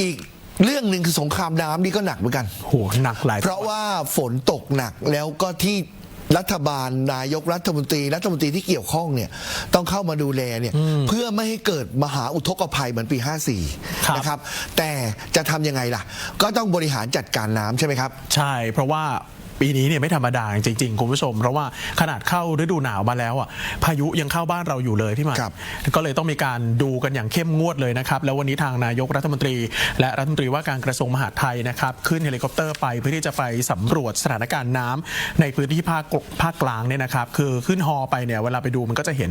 อีกเรื่องหนึ่งคือสงครามน้ำนี่ก็หนักเหมือนกัน โหหนักหลายเพราะว่าฝนตกหนักแล้วก็ที่รัฐบาลนายกรัฐมนตรีรัฐมนตรีที่เกี่ยวข้องเนี่ยต้องเข้ามาดูแลเนี่ยเพื่อไม่ให้เกิดมหาอุทกภัยเหมือนปีครับ54 นะครับ แต่จะทำยังไงล่ะ ก็ต้องบริหารจัดการน้ำใช่ไหมครับ ใช่ เพราะว่า ปีนี้เนี่ยไม่ธรรมดาจริงๆคุณผู้ชม เพราะว่าขนาดเข้าฤดูหนาวมาแล้วอะพายุยังเข้าบ้านเราอยู่เลยที่มาครับก็เลยต้องมีการดูกันอย่างเข้มงวดเลยนะครับ แล้ววันนี้ทางนายกรัฐมนตรี และรัฐมนตรีว่าการกระทรวงมหาดไทยนะครับขึ้นเฮลิคอปเตอร์ไปเพื่อที่จะไปสำรวจสถานการณ์น้ำในพื้นที่ภาคภาคกลางเนี่ยนะครับ คือขึ้นฮอไปเนี่ยเวลาไปดูมันก็จะเห็น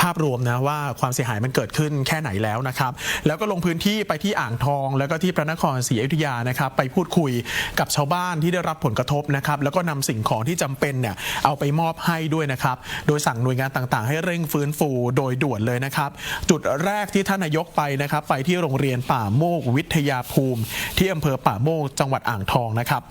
ภาพรวมนะว่าความเสียหายมันเกิดขึ้นแค่ไหนแล้วนะครับ แล้วก็ลงพื้นที่ไปที่อ่างทอง แล้วก็ที่พระนครศรีอยุธยานะครับไปพูดคุยกับชาวบ้านที่ได้รับผลกระทบนะครับแล้วก็นำสิ่งของที่จำเป็นเนี่ยเอาไปมอบให้ด้วยนะครับ โดยสั่งหน่วยงานต่างๆ ให้เร่งฟื้นฟูโดยด่วนเลยนะครับ จุดแรกที่ท่านนายกไปนะครับ ไปที่โรงเรียนป่าโมกวิทยาภูมิ ที่อำเภอป่าโมกจังหวัดอ่างทองนะครับ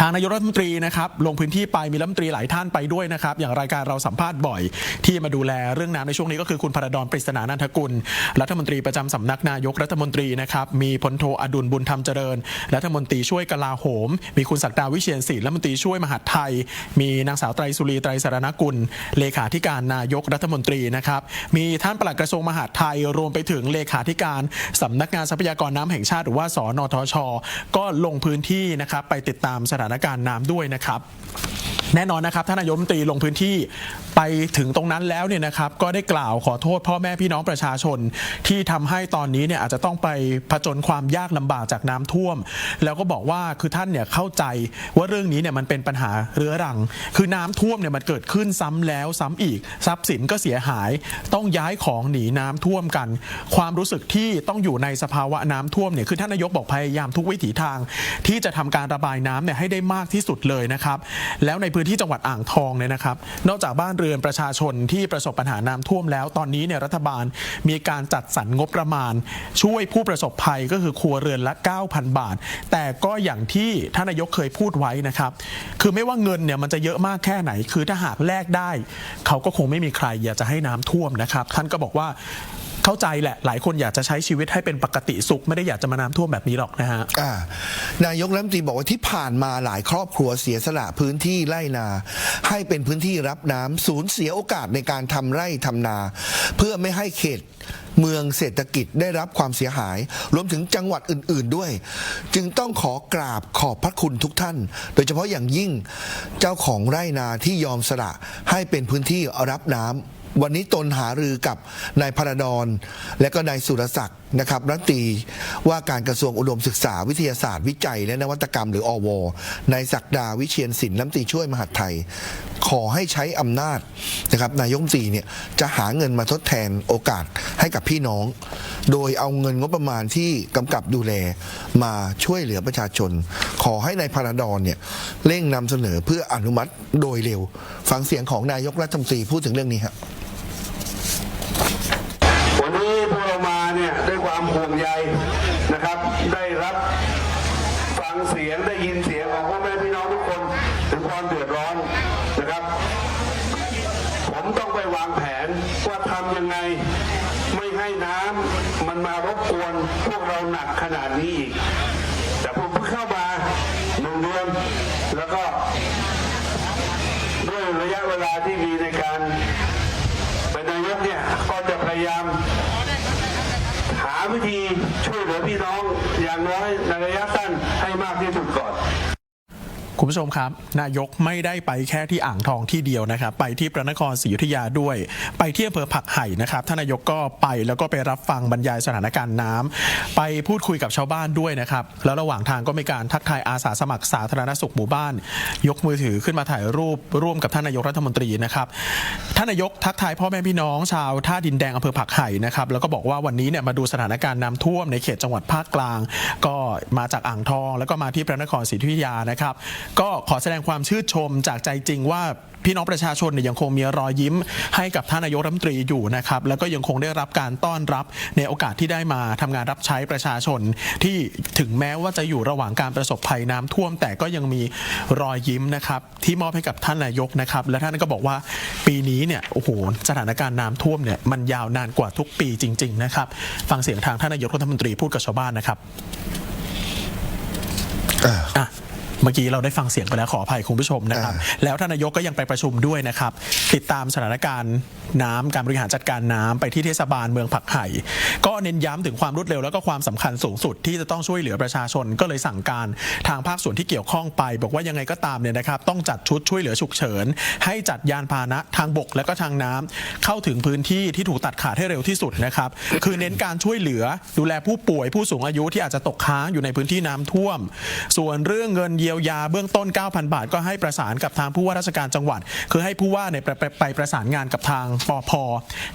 ทางนายกรัฐมนตรีนะครับลงพื้นที่ไปมีรัฐมนตรีหลายท่านไปด้วยนะครับ อย่างรายการเราสัมภาษณ์บ่อย ที่มาดูแลเรื่องน้ำในช่วงนี้ก็คือคุณพระดอนปริศนานันทกุล รัฐมนตรีประจำสำนักนายกรัฐมนตรีนะครับมีพลโทอดุลบุญธรรมเจริญ รัฐมนตรีช่วยกลาโหม มีคุณศักดาวิเชียนศิลป์รัฐมนตรีช่วยมหาดไทย มีนางสาวไตรสุรีไตรสารณกุล เลขาธิการนายกรัฐมนตรีนะครับมีท่านปลัดกระทรวงมหาดไทยรวมไปถึงเลขาธิการสำนักงานทรัพยากรน้ำแห่งชาติหรือว่าสนทช ก็ลงพื้นที่นะครับไปติดตามสถานานการณ์น้ำด้วยนะครับ แน่นอนนะครับท่านนายกรัฐมนตรีลงพื้นที่ไปถึงตรงนั้นแล้วเนี่ยนะครับก็ได้กล่าวขอโทษพ่อแม่พี่น้องประชาชน ที่ทำให้ตอนนี้เนี่ยอาจจะต้องไปผจญความยากลำบากจากน้ำท่วม แล้วก็บอกว่าคือท่านเนี่ยเข้าใจว่าเรื่องนี้เนี่ยมันเป็นปัญหาเรื้อรัง คือน้ำท่วมเนี่ยมันเกิดขึ้นซ้ำแล้วซ้ำอีก ทรัพย์สินก็เสียหาย ต้องย้ายของหนีน้ำท่วมกัน ความรู้สึกที่ต้องอยู่ในสภาวะน้ำท่วมเนี่ยคือท่านนายกบอกพยายามทุกวิถีทาง ที่จะทำการระบายน้ำเนี่ยให้ได้มากที่สุดเลยนะครับแล้วในพื้นที่จังหวัดอ่างทองเนี่ยนะครับ นอกจากบ้านเรือนประชาชนที่ประสบปัญหาน้ำท่วมแล้ว ตอนนี้เนี่ยรัฐบาลมีการจัดสรรงบประมาณ ช่วยผู้ประสบภัยก็คือครัวเรือนละ 9,000 บาท แต่ก็อย่างที่ท่านนายกเคยพูดไว้นะครับ คือไม่ว่าเงินเนี่ยมันจะเยอะมากแค่ไหน คือถ้าหากแลกได้ เขาก็คงไม่มีใครอยากจะให้น้ำท่วมนะครับ ท่านก็บอกว่า เข้าใจแหละหลายคนอยากจะใช้ชีวิตให้เป็นปกติสุข ไม่ได้อยากจะมาน้ำท่วมแบบนี้หรอกนะฮะอ่านายกรัฐมนตรีบอกว่าที่ผ่านมาหลายครอบครัวเสียสละพื้นที่ไร่นา ให้เป็นพื้นที่รับน้ำสูญเสียโอกาสในการทำไร่ทำนา เพื่อไม่ให้เขตเมืองเศรษฐกิจได้รับความเสียหาย รวมถึงจังหวัดอื่น ๆด้วย จึงต้องขอกราบขอบพระคุณทุกท่าน โดยเฉพาะอย่างยิ่งเจ้าของไร่นาที่ยอมสละให้เป็นพื้นที่รับน้ำวันนี้ตนหารือกับนายพระดอนและก็นายสุรศักดิ์นะครับรัฐตีว่าการกระทรวงอุดมศึกษาวิทยาศาสตร์ วิจัย และนวัตกรรมหรืออวนายศักดาวิเชียนศิลป์รัฐตีช่วยมหาดไทย ขอให้ใช้อำนาจนะครับนายกรัฐมนตรีเนี่ยจะหาเงินมาทดแทนโอกาสให้กับพี่น้อง โดยเอาเงินงบประมาณที่กำกับดูแลมาช่วยเหลือประชาชน ขอให้นายพระดอนเนี่ยเร่งนำเสนอเพื่ออนุมัติโดยเร็ว ฟังเสียงของนายกรัฐมนตรีพูดถึงเรื่องนี้ครับ วันนี้พวกเรามาเนี่ยด้วยความ ห่วงใยนะครับ ได้รับฟังเสียงได้ยินเสียงของพ่อแม่พี่น้องทุกคนถึงความเดือดร้อนนะครับ ผมต้องไปวางแผนว่าทำยังไง ไม่ให้น้ำมันมารบกวนพวกเราหนักขนาดนี้อีกแต่ผมเพิ่งเข้ามาหนึ่งเดือนแล้วก็ด้วยระยะเวลาที่มีในการเป็นนายกเนี่ยก็จะพยายาม หาวิธีช่วยเหลือพี่น้องอย่างน้อยในระยะสั้นให้มากที่สุดก่อน คุณผู้ชมครับ นายกไม่ได้ไปแค่ที่อ่างทองที่เดียวนะครับ ไปที่พระนครศรีอยุธยาด้วย ไปที่อำเภอผักไห่นะครับท่านนายกก็ไปแล้วก็ไปรับฟังบรรยายสถานการณ์น้ำไปพูดคุยกับชาวบ้านด้วยนะครับ แล้วระหว่างทางก็มีการทักทายอาสาสมัครสาธารณสุขหมู่บ้าน ยกมือถือขึ้นมาถ่ายรูปร่วมกับท่านนายกรัฐมนตรีนะครับท่านนายกทักทายพ่อแม่พี่น้องชาวท่าดินแดงอำเภอผักไห่นะครับแล้วก็บอกว่าวันนี้เนี่ยมาดูสถานการณ์น้ำท่วมในเขตจังหวัดภาคกลาง ก็มาจากอ่างทอง แล้วก็มาที่พระนครศรีอยุธยานะครับก็ขอแสดงความชื่นชมจากใจจริงว่าพี่น้องประชาชนเนี่ยยังคงมีรอยยิ้มให้กับท่านนายกรัฐมนตรีอยู่นะครับ แล้วก็ยังคงได้รับการต้อนรับในโอกาสที่ได้มาทำงานรับใช้ประชาชน ที่ถึงแม้ว่าจะอยู่ระหว่างการประสบภัยน้ำท่วม แต่ก็ยังมีรอยยิ้มนะครับ ที่มอบให้กับท่านนายกนะครับ และท่านก็บอกว่าปีนี้เนี่ยโอ้โหสถานการณ์น้ำท่วมเนี่ยมันยาวนานกว่าทุกปีจริง ๆ นะครับ ฟังเสียงทางท่านนายกรัฐมนตรีพูดกับชาวบ้านนะครับอะ เมื่อกี้เราได้ฟังเสียงไปแล้วขออภัยคุณผู้ชมนะครับ แล้วท่านนายกก็ยังไปประชุมด้วยนะครับ ติดตามสถานการณ์น้ำการบริหารจัดการน้ำไปที่เทศบาลเมืองผักไห่ก็เน้นย้ำถึงความรวดเร็วแล้วก็ความสำคัญสูงสุดที่จะต้องช่วยเหลือประชาชนก็เลยสั่งการทางภาคส่วนที่เกี่ยวข้องไป บอกว่ายังไงก็ตามเนี่ยนะครับ ต้องจัดชุดช่วยเหลือฉุกเฉิน ให้จัดยานพาหนะทางบกและก็ทางน้ำเข้าถึงพื้นที่ที่ถูกตัดขาดให้เร็วที่สุดนะครับคือเน้นการช่วยเหลือดูแลผู้ป่วยผู้สูงอายุที่อาจจะตกค้างอยู่ในพื้นที่น้ำท่วม ส่วนเรื่องเงินเยียวยาเบื้องต้น 9,000 บาท ก็ให้ประสานกับทางผู้ว่าราชการจังหวัด คือให้ผู้ว่าเนี่ยไปประสานงานกับทางปอพ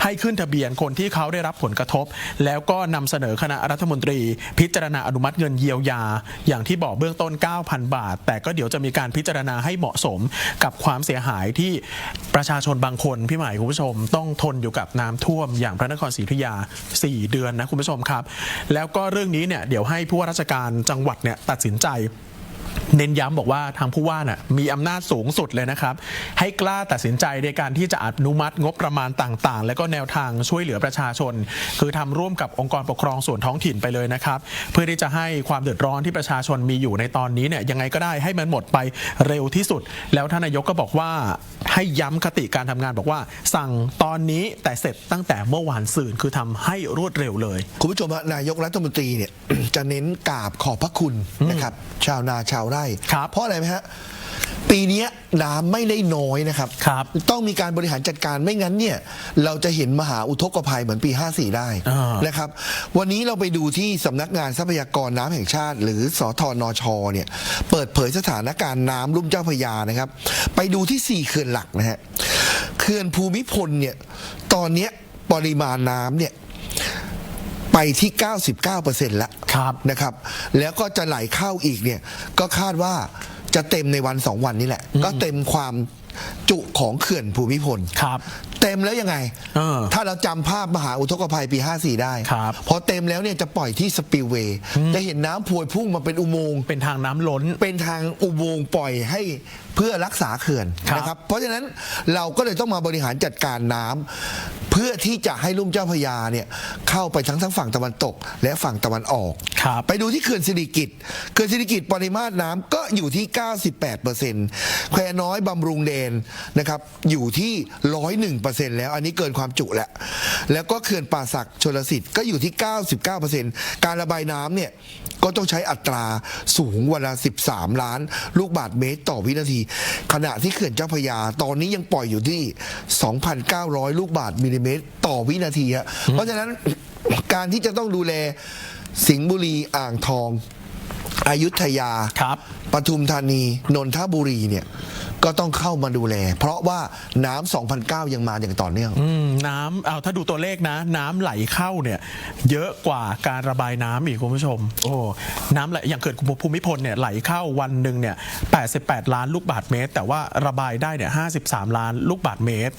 ให้ขึ้นทะเบียนคนที่เขาได้รับผลกระทบ แล้วก็นำเสนอคณะรัฐมนตรี พิจารณาอนุมัติเงินเยียวยา อย่างที่บอกเบื้องต้น 9,000 บาท แต่ก็เดี๋ยวจะมีการพิจารณาให้เหมาะสมกับความเสียหายที่ประชาชนบางคนพี่หมายคุณผู้ชม ต้องทนอยู่กับน้ำท่วมอย่างพระนครศรีอยุธยา 4 เดือนนะคุณผู้ชมครับ แล้วก็เรื่องนี้เนี่ยเดี๋ยวให้ผู้ว่าราชการจังหวัดเนี่ยตัดสินใจ เน้นย้ำบอกว่าทางผู้ว่าน่ะมีอำนาจสูงสุดเลยนะครับ ให้กล้าตัดสินใจในการที่จะอนุมัติงบประมาณต่างๆ และก็แนวทางช่วยเหลือประชาชน คือทำร่วมกับองค์กรปกครองส่วนท้องถิ่นไปเลยนะครับ เพื่อที่จะให้ความเดือดร้อนที่ประชาชนมีอยู่ในตอนนี้เนี่ยยังไงก็ได้ให้มันหมดไปเร็วที่สุด แล้วท่านนายกก็บอกว่าให้ย้ำคติการทำงานบอกว่า สั่งตอนนี้แต่เสร็จตั้งแต่เมื่อวานซืนคือทำให้รวดเร็วเลย คุณผู้ชมฮะนายกรัฐมนตรีเนี่ยจะเน้นกราบขอบพระคุณนะครับชาวนาชาวไร่ครับเพราะอะไรไหมฮะปีเนี้ยน้ำไม่ได้น้อยนะครับ ครับต้องมีการบริหารจัดการไม่งั้นเนี่ย เราจะเห็นมหาอุทกภัยเหมือนปี 54 ได้อ่าน นะครับ วันนี้เราไปดูที่สำนักงานทรัพยากรน้ำแห่งชาติ หรือสทนชเนี่ย เปิดเผยสถานการณ์น้ำลุ่มเจ้าพระยานะครับ ไปดูที่ 4 เขื่อนหลักนะฮะเขื่อนภูมิพลเนี่ย ตอนเนี้ยปริมาณน้ำเนี่ย ไปที่ 99%แล้วครับ นะครับ แล้วก็จะไหลเข้าอีกเนี่ย ก็คาดว่าจะเต็มในวันสองวันนี้แหละ ก็เต็มความจุของเขื่อนภูมิพล ครับ เต็มแล้วยังไง เออถ้าเราจำภาพมหาอุทกภัยปี 54 ได้ครับพอเต็มแล้วเนี่ยจะปล่อยที่สปิลเวย์จะเห็นน้ำพวยพุ่งมาเป็นอุโมงค์ เป็นทางน้ำล้น เป็นทางอุโมงค์ปล่อยให้เพื่อรักษาเขื่อนครับ นะครับ เพราะฉะนั้นเราก็เลยต้องมาบริหารจัดการน้ำ เพื่อที่จะให้ลุ่มเจ้าพระยาเนี่ยเข้าไปทั้งทั้งฝั่งตะวันตก และฝั่งตะวันออก ครับไปดูที่เขื่อนสิริกิตเขื่อนสิริกิตปริมาตรน้ำก็อยู่ที่ 98%แควน้อยบำรุงเดนนะครับอยู่ที่ 101%แล้วอันนี้เกินความจุแล้ว แล้วก็เขื่อนป่าสักชลสิทธิ์ก็อยู่ที่ 99%การระบายน้ำเนี่ยก็ต้องใช้อัตราสูงวันละ 13 ล้าน ลูกบาทเมตรต่อวินาที ขณะที่เขื่อนเจ้าพระยาตอนนี้ยังปล่อยอยู่ที่ 2,900 ลูกบาทมิลลิเมตรต่อวินาทีฮะเพราะฉะนั้นการที่จะต้องดูแลสิงห์บุรีอ่างทองอายุทยาครับปทุมธานี นนทบุรีเนี่ย ก็ต้องเข้ามาดูแล เพราะว่าน้ำ2009 ยังมาอย่างต่อเนื่องอน้ำเอาถ้าดูตัวเลขนะ น้ำไหลเข้าเนี่ย เยอะกว่าการระบายน้ำอีกคุณผู้ชม โอ้น้ำไหลอย่างเกิดภูมิพลเนี่ยไหลเข้าวันหนึ่งเนี่ย 88 ล้านลูกบาทเมตร แต่ว่าระบายได้เนี่ย 53 ล้านลูกบาทเมตร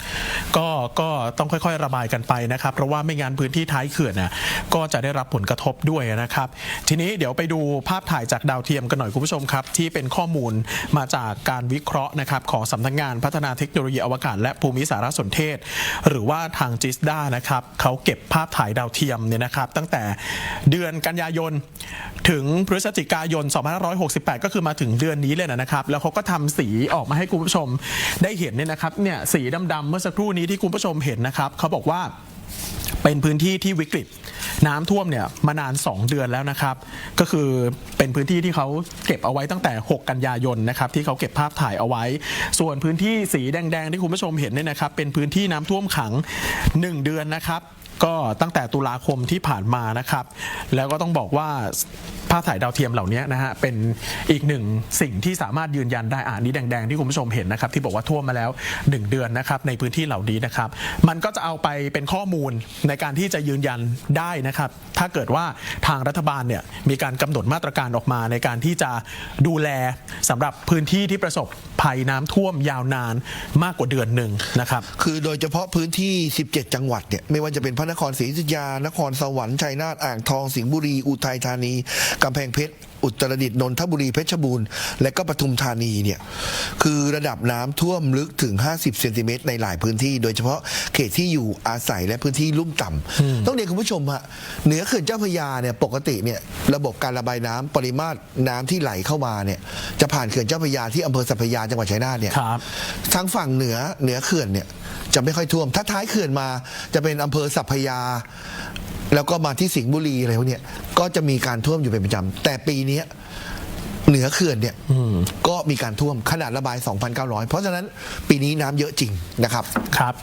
ก็ก็ต้องค่อยๆ ระบายกันไปนะครับ เพราะว่าไม่งั้นพื้นที่ท้ายเขื่อนน่ะก็จะได้รับผลกระทบด้วยนะครับ ทีนี้เดี๋ยวไปดูภาพถ่ายจากดาวเทียมกันหน่อยคุณผู้ชมครับ ที่เป็นข้อมูลมาจากการวิเคราะห์นะครับของสำนักงานพัฒนาเทคโนโลยีอวกาศ และภูมิสารสนเทศ หรือว่าทางจิสดานะครับเขาเก็บภาพถ่ายดาวเทียมเนี่ยนะครับ ตั้งแต่เดือนกันยายน ถึงพฤศจิกายน 2568 ก็คือมาถึงเดือนนี้เลยนะครับ แล้วเขาก็ทำสีออกมาให้คุณผู้ชมได้เห็นเนี่ยนะครับเนี่ยสีดำๆเมื่อสักครู่นี้ที่คุณผู้ชมเห็นนะครับเขาบอกว่า เป็นพื้นที่ที่วิกฤต น้ำท่วมเนี่ยมานาน 2 เดือนแล้วนะครับ ก็คือเป็นพื้นที่ที่เขาเก็บเอาไว้ตั้งแต่ 6 กันยายนนะครับที่เขาเก็บภาพถ่ายเอาไว้ ส่วนพื้นที่สีแดงๆที่คุณผู้ชมเห็นเนี่ยนะครับ เป็นพื้นที่น้ำท่วมขัง 1 เดือนนะครับ ก็ตั้งแต่ตุลาคมที่ผ่านมานะครับ แล้วก็ต้องบอกว่า ภาพถ่ายดาวเทียมเหล่านี้นะฮะเป็นอีกหนึ่งสิ่งที่สามารถยืนยันได้อ่านี้แดง ๆ ที่คุณผู้ชมเห็นนะครับที่บอกว่าท่วมมาแล้ว 1 เดือนนะครับในพื้นที่เหล่านี้นะครับ มันก็จะเอาไปเป็นข้อมูลในการที่จะยืนยันได้นะครับ ถ้าเกิดว่าทางรัฐบาลเนี่ยมีการกำหนดมาตรการออกมาในการที่จะดูแลสำหรับพื้นที่ที่ประสบภัยน้ำท่วมยาวนานมากกว่าเดือนหนึ่งนะครับคือโดยเฉพาะพื้นที่ 17 จังหวัดเนี่ยไม่ว่าจะเป็นพระนครศรีอยุธยานครสวรรค์ชัยนาทอ่างทองสิงห์บุรีอุทัยธานีกำแพงเพชร อุตรดิตถ์นนทบุรีเพชรบูรณ์และก็ปทุมธานีเนี่ยคือระดับน้ำท่วมลึกถึง 50เซนติเมตรในหลายพื้นที่ โดยเฉพาะเขตที่อยู่อาศัยและพื้นที่ลุ่มต่ำต้องเรียนคุณผู้ชมฮะเหนือเขื่อนเจ้าพระยาเนี่ยปกติเนี่ยระบบการระบายน้ำปริมาตรน้ำที่ไหลเข้ามาเนี่ยจะผ่านเขื่อนเจ้าพระยาที่อำเภอสัพพยาจังหวัดชัยนาทเนี่ย ครับ ทางฝั่งเหนือเหนือเขื่อนเนี่ยจะไม่ค่อยท่วม ถ้าท้ายเขื่อนมาจะเป็นอำเภอสัพพยา แล้วก็มาที่สิงห์บุรีอะไรพวกเนี้ยก็จะมีการท่วมอยู่เป็นประจำแต่ปีเนี้ยเหนือเขื่อนเนี่ยก็มีการท่วมขนาดระบาย 2,900 เพราะฉะนั้นปีนี้น้ำเยอะจริงนะครับ ครับ